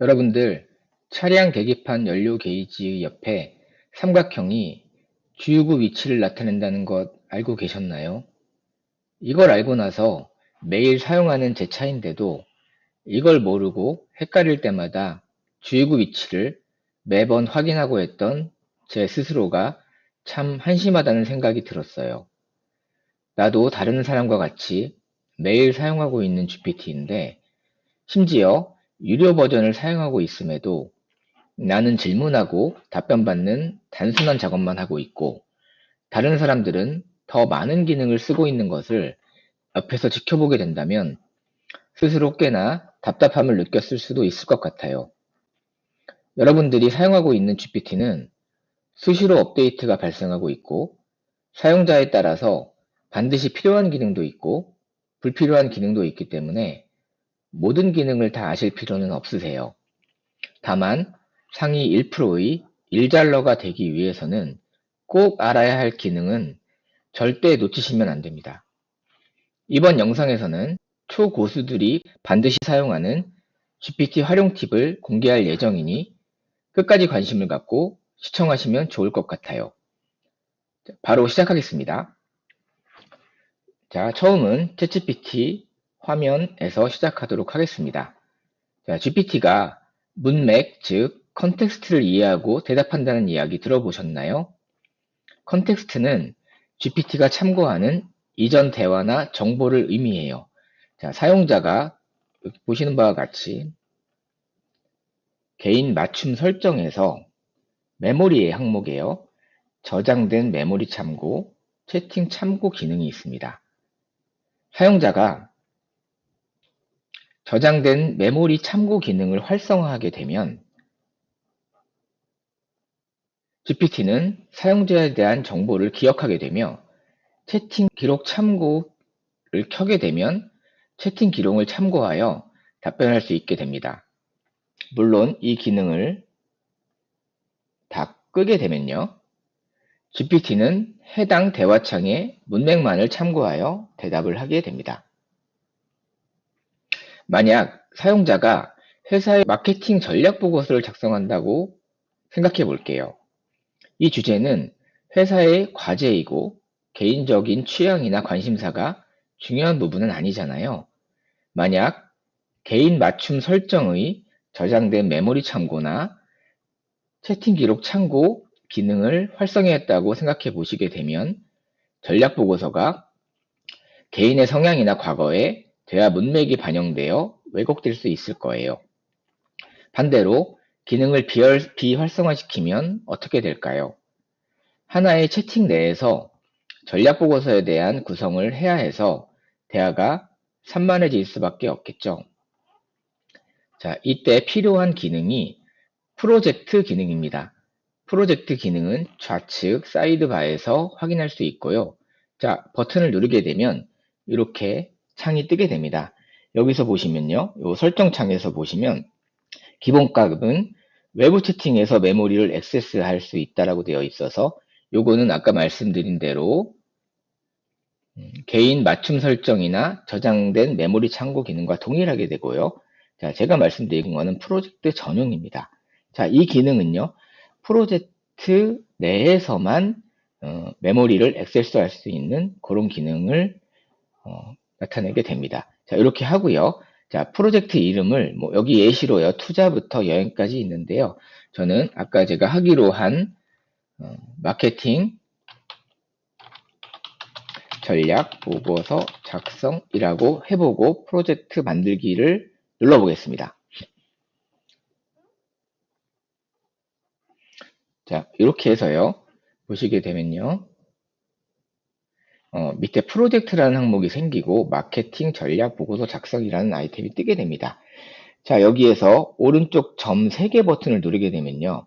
여러분들 차량 계기판 연료 게이지 옆에 삼각형이 주유구 위치를 나타낸다는 것 알고 계셨나요? 이걸 알고 나서 매일 사용하는 제 차인데도 이걸 모르고 헷갈릴 때마다 주유구 위치를 매번 확인하고 했던 제 스스로가 참 한심하다는 생각이 들었어요. 나도 다른 사람과 같이 매일 사용하고 있는 GPT인데 심지어 유료 버전을 사용하고 있음에도 나는 질문하고 답변받는 단순한 작업만 하고 있고 다른 사람들은 더 많은 기능을 쓰고 있는 것을 옆에서 지켜보게 된다면 스스로 꽤나 답답함을 느꼈을 수도 있을 것 같아요. 여러분들이 사용하고 있는 GPT는 수시로 업데이트가 발생하고 있고 사용자에 따라서 반드시 필요한 기능도 있고 불필요한 기능도 있기 때문에 모든 기능을 다 아실 필요는 없으세요. 다만 상위 1%의 일잘러가 되기 위해서는 꼭 알아야 할 기능은 절대 놓치시면 안 됩니다. 이번 영상에서는 초고수들이 반드시 사용하는 GPT 활용 팁을 공개할 예정이니 끝까지 관심을 갖고 시청하시면 좋을 것 같아요. 바로 시작하겠습니다. 자, 처음은 챗GPT 화면에서 시작하도록 하겠습니다. 자, GPT가 문맥, 즉 컨텍스트를 이해하고 대답한다는 이야기 들어보셨나요? 컨텍스트는 GPT가 참고하는 이전 대화나 정보를 의미해요. 자, 사용자가 보시는 바와 같이 개인 맞춤 설정에서 메모리의 항목에요. 저장된 메모리 참고, 채팅 참고 기능이 있습니다. 사용자가 저장된 메모리 참고 기능을 활성화하게 되면 GPT는 사용자에 대한 정보를 기억하게 되며 채팅 기록 참고를 켜게 되면 채팅 기록을 참고하여 답변할 수 있게 됩니다. 물론 이 기능을 다 끄게 되면요. GPT는 해당 대화창의 문맥만을 참고하여 대답을 하게 됩니다. 만약 사용자가 회사의 마케팅 전략 보고서를 작성한다고 생각해 볼게요. 이 주제는 회사의 과제이고 개인적인 취향이나 관심사가 중요한 부분은 아니잖아요. 만약 개인 맞춤 설정의 저장된 메모리 참고나 채팅 기록 참고 기능을 활성화했다고 생각해 보시게 되면 전략 보고서가 개인의 성향이나 과거에 대화 문맥이 반영되어 왜곡될 수 있을 거예요. 반대로 기능을 비활성화시키면 어떻게 될까요? 하나의 채팅 내에서 전략 보고서에 대한 구성을 해야 해서 대화가 산만해질 수밖에 없겠죠. 자, 이때 필요한 기능이 프로젝트 기능입니다. 프로젝트 기능은 좌측 사이드바에서 확인할 수 있고요. 자, 버튼을 누르게 되면 이렇게 창이 뜨게 됩니다. 여기서 보시면요. 요 설정 창에서 보시면 기본값은 외부 채팅에서 메모리를 액세스할 수 있다라고 되어 있어서 요거는 아까 말씀드린 대로 음, 개인 맞춤 설정이나 저장된 메모리 참고 기능과 동일하게 되고요. 자, 제가 말씀드린 거는 프로젝트 전용입니다. 자, 이 기능은요. 프로젝트 내에서만 어, 메모리를 액세스할 수 있는 그런 기능을 어, 나타내게 됩니다. 자, 이렇게 하고요. 자, 프로젝트 이름을 뭐 여기 예시로요. 투자부터 여행까지 있는데요. 저는 아까 제가 하기로 한 어, 마케팅 전략 보고서 작성이라고 해보고 프로젝트 만들기를 눌러보겠습니다. 자, 이렇게 해서요. 보시게 되면요. 어, 밑에 프로젝트라는 항목이 생기고 마케팅 전략 보고서 작성이라는 아이템이 뜨게 됩니다. 자, 여기에서 오른쪽 점 3개 버튼을 누르게 되면요.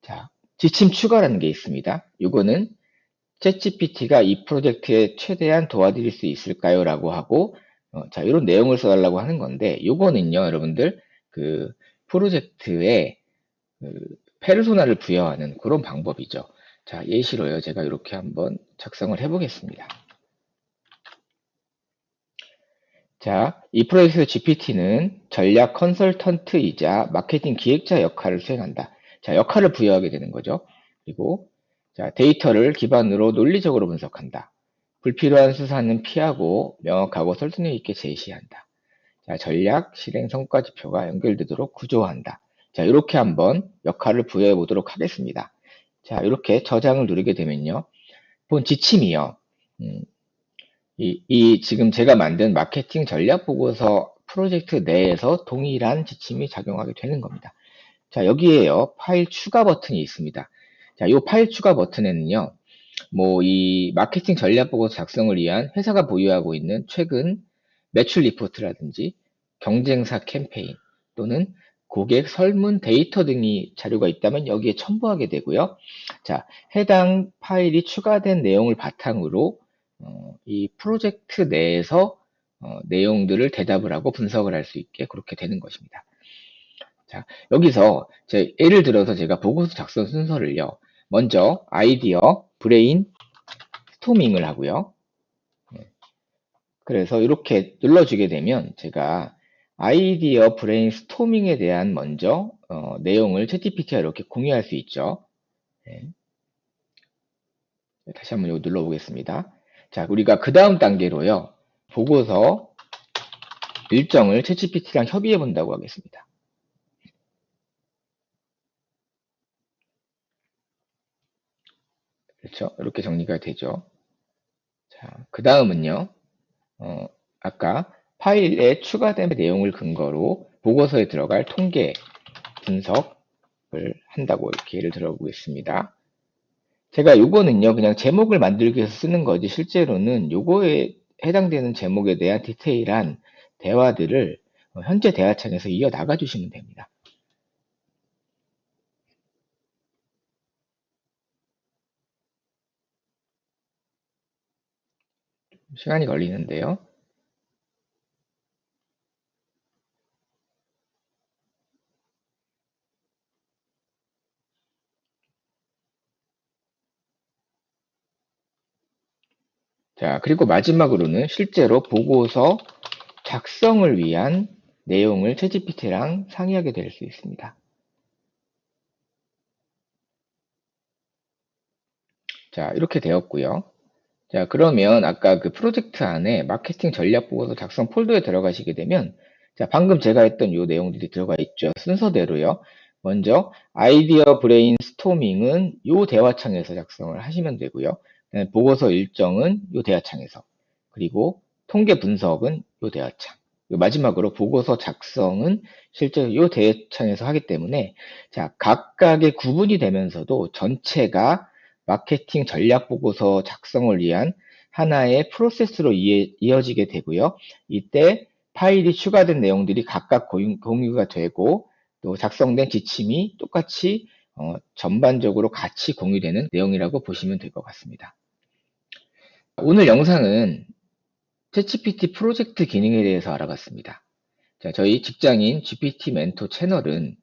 자, 지침 추가라는 게 있습니다. 이거는 챗GPT가 이 프로젝트에 최대한 도와드릴 수 있을까요? 라고 하고, 어, 자, 이런 내용을 써달라고 하는 건데, 이거는요, 여러분들, 그, 프로젝트에 그 페르소나를 부여하는 그런 방법이죠. 자, 예시로요. 제가 이렇게 한번 작성을 해보겠습니다. 자, 이 프로젝트 GPT는 전략 컨설턴트이자 마케팅 기획자 역할을 수행한다. 자, 역할을 부여하게 되는 거죠. 그리고 자, 데이터를 기반으로 논리적으로 분석한다. 불필요한 수사는 피하고 명확하고 설득력 있게 제시한다. 자, 전략, 실행, 성과 지표가 연결되도록 구조한다. 자, 이렇게 한번 역할을 부여해 보도록 하겠습니다. 자, 이렇게 저장을 누르게 되면요. 본 지침이요. 음, 이, 이 지금 제가 만든 마케팅 전략 보고서 프로젝트 내에서 동일한 지침이 작용하게 되는 겁니다. 자, 여기에요. 파일 추가 버튼이 있습니다. 자, 이 파일 추가 버튼에는요. 뭐, 이 마케팅 전략 보고서 작성을 위한 회사가 보유하고 있는 최근 매출 리포트라든지 경쟁사 캠페인 또는 고객 설문 데이터 등이 자료가 있다면 여기에 첨부하게 되고요. 자, 해당 파일이 추가된 내용을 바탕으로 어, 이 프로젝트 내에서 어, 내용들을 대답을 하고 분석을 할 수 있게 그렇게 되는 것입니다. 자, 여기서 제 예를 들어서 제가 보고서 작성 순서를요. 먼저 아이디어, 브레인, 스토밍을 하고요. 네. 그래서 이렇게 눌러주게 되면 제가 아이디어 브레인스토밍에 대한 먼저 어, 내용을 채티피티와 이렇게 공유할 수 있죠. 네. 다시 한번 이거 눌러보겠습니다. 자, 우리가 그 다음 단계로요. 보고서 일정을 채치피티랑 협의해 본다고 하겠습니다. 그렇죠? 이렇게 정리가 되죠. 자, 그 다음은요. 어, 아까 파일에 추가된 내용을 근거로 보고서에 들어갈 통계 분석을 한다고 이렇게 예를 들어보겠습니다. 제가 요거는요, 그냥 제목을 만들기 위해서 쓰는 거지, 실제로는 요거에 해당되는 제목에 대한 디테일한 대화들을 현재 대화창에서 이어 나가 주시면 됩니다. 시간이 걸리는데요. 자, 그리고 마지막으로는 실제로 보고서 작성을 위한 내용을 채찌PT랑 상의하게 될 수 있습니다. 자, 이렇게 되었고요. 자, 그러면 아까 그 프로젝트 안에 마케팅 전략 보고서 작성 폴더에 들어가시게 되면 자, 방금 제가 했던 이 내용들이 들어가 있죠. 순서대로요. 먼저 아이디어 브레인 스토밍은 이 대화창에서 작성을 하시면 되고요. 네, 보고서 일정은 요 대화창에서 그리고 통계 분석은 요 대화창 마지막으로 보고서 작성은 실제 요 대화창에서 하기 때문에 자 각각의 구분이 되면서도 전체가 마케팅 전략 보고서 작성을 위한 하나의 프로세스로 이어지게 되고요. 이때 파일이 추가된 내용들이 각각 공유가 되고 또 작성된 지침이 똑같이 어, 전반적으로 같이 공유되는 내용이라고 보시면 될 것 같습니다. 오늘 영상은 채찌PT 프로젝트 기능에 대해서 알아봤습니다. 자, 저희 직장인 GPT 멘토 채널은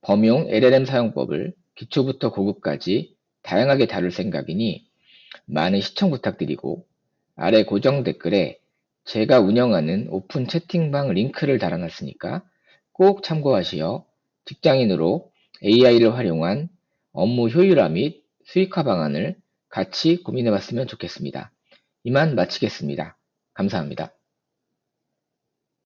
범용 LLM 사용법을 기초부터 고급까지 다양하게 다룰 생각이니 많은 시청 부탁드리고 아래 고정 댓글에 제가 운영하는 오픈 채팅방 링크를 달아놨으니까 꼭 참고하시어 직장인으로 AI를 활용한 업무 효율화 및 수익화 방안을 같이 고민해 봤으면 좋겠습니다. 이만 마치겠습니다. 감사합니다.